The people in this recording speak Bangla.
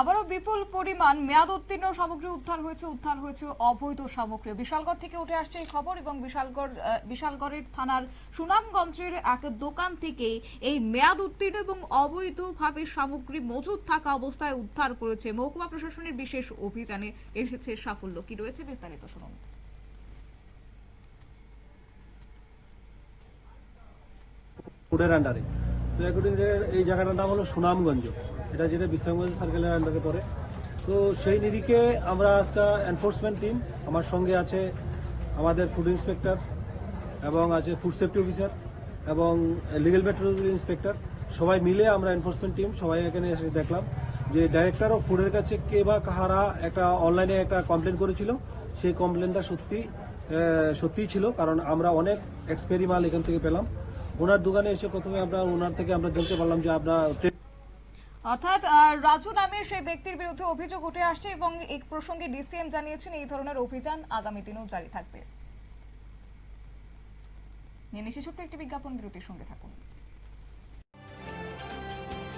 আবারও বিপুল পরিমাণ মেয়াদ উত্তীর্ণ সামগ্রী উদ্ধার হয়েছে উদ্ধার হয়েছে অবৈধ সামগ্রী। বিশালগড় থেকে উঠে আসছে এই খবর এবং বিশালগড় বিশালগড়ের থানার সুনামগঞ্জের এক দোকান থেকে এই মেয়াদ উত্তীর্ণ এবং অবৈধভাবে সামগ্রী মজুদ থাকা অবস্থায় উদ্ধার করেছে মহকুমা প্রশাসনের বিশেষ অভিযানে এসেছে সাফল্য। কি রয়েছে বিস্তারিত শুনুন। আন্ডারে তো অ্যাকর্ডিং এই জায়গাটার নাম হলো সুনামগঞ্জ। এটা যেটা বিশ্রামগঞ্জ সার্কেলের আন্ডারে পড়ে। তো সেই নিরিখে আমরা আজকে এনফোর্সমেন্ট টিম আমার সঙ্গে আছে আমাদের ফুড ইন্সপেক্টর এবং আছে ফুড সেফটি অফিসার এবং লিগেল মেট্রোলজি ইন্সপেক্টর সবাই মিলে আমরা এনফোর্সমেন্ট টিম সবাই এখানে এসে দেখলাম যে ডাইরেক্টর অফ ফুডের কাছে কে বা কাহারা একটা অনলাইনে একটা কমপ্লেন করেছিল। সেই কমপ্লেনটা সত্যি সত্যিই ছিল, কারণ আমরা অনেক এক্সপেরি মাল এখান থেকে পেলাম। ওনার দোকানে এসে প্রথমে আমরা ওনার থেকে আমরা জানতে পারলাম যে আমরা অর্থাৎ রাজু নামের সেই ব্যক্তির বিরুদ্ধে অভিযোগ উঠে আসছে এবং এই প্রসঙ্গে ডিসিএম জানিয়েছেন এই ধরনের অভিযান আগামী দিনেও জারি থাকবে। নিয়ে ছোট্ট একটি বিজ্ঞাপন বিরতির সঙ্গে থাকুন।